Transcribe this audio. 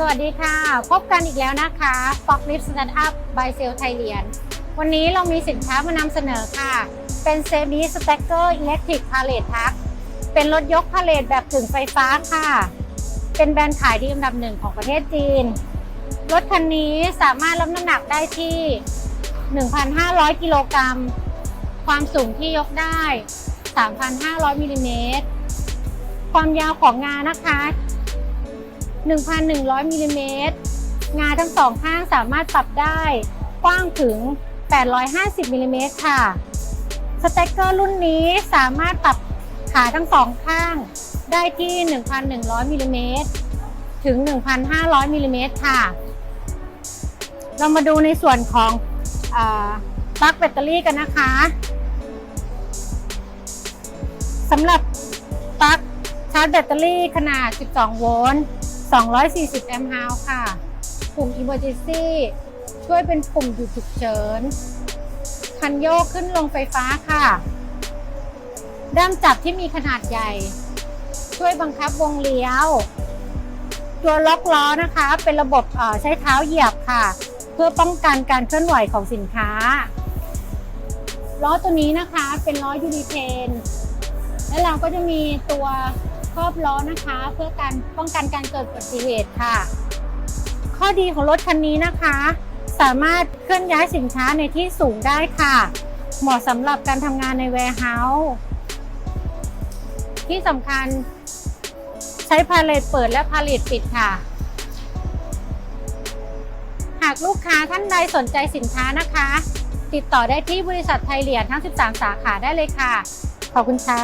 สวัสดีค่ะ พบกันอีกแล้วนะคะ Fox Lift Startup by Sale Thailand วันนี้เรามีสินค้ามานำเสนอค่ะ เป็นเซมิสแต็กเกอร์อิเล็กทริกพาเลททักเป็นรถยกพาเลทแบบกึ่งไฟฟ้าค่ะ เป็นแบรนด์ขายดีอันดับหนึ่งของประเทศจีน รถคันนี้สามารถรับน้ำหนักได้ที่ 1,500 กิโลกรัม ความสูงที่ยกได้ 3,500มิลลิเมตร ความยาวของงานนะคะ 1,100มิลลิเมตรงาทั้งสองข้างสามารถปรับได้กว้างถึง 850มิลลิเมตรค่ะ สเต็กเกอร์รุ่นนี้สามารถปรับขาทั้งสองข้างได้ที่ 1,100มิลลิเมตรถึง 1,500มิลลิเมตรค่ะ เรามาดูในส่วนของปลั๊กแบตเตอรี่กันนะคะสำหรับปลั๊กชาร์จแบตเตอรี่ขนาด 12 โวลต์ 240 แอมป์ฮาวค่ะ ปุ่ม Emergency ช่วยเป็นปุ่มหยุดฉุกเฉิน คันโยกขึ้นลงไฟฟ้าค่ะ ด้ามจับที่มีขนาดใหญ่ ช่วยบังคับวงเลี้ยว ตัวล็อกล้อนะคะ เป็นระบบใช้เท้าเหยียบค่ะ เพื่อป้องกันการเคลื่อนไหวของสินค้า ล้อตัวนี้นะคะเป็นล้อยูนิเทน และเราก็จะมีตัว รอบล้อนะคะ เพื่อการป้องกันการเกิดอุบัติเหตุค่ะ ข้อดีของรถคันนี้นะคะ สามารถเคลื่อนย้ายสินค้าในที่สูงได้ค่ะ เหมาะสำหรับการทำงานใน warehouse ที่สำคัญใช้พาเลตเปิดและพาเลตปิดค่ะ หากลูกค้าท่านใดสนใจสินค้านะคะ ติดต่อได้ที่บริษัทไทยเหรียญทั้ง 13 สาขาได้เลยค่ะ ขอบคุณค่ะ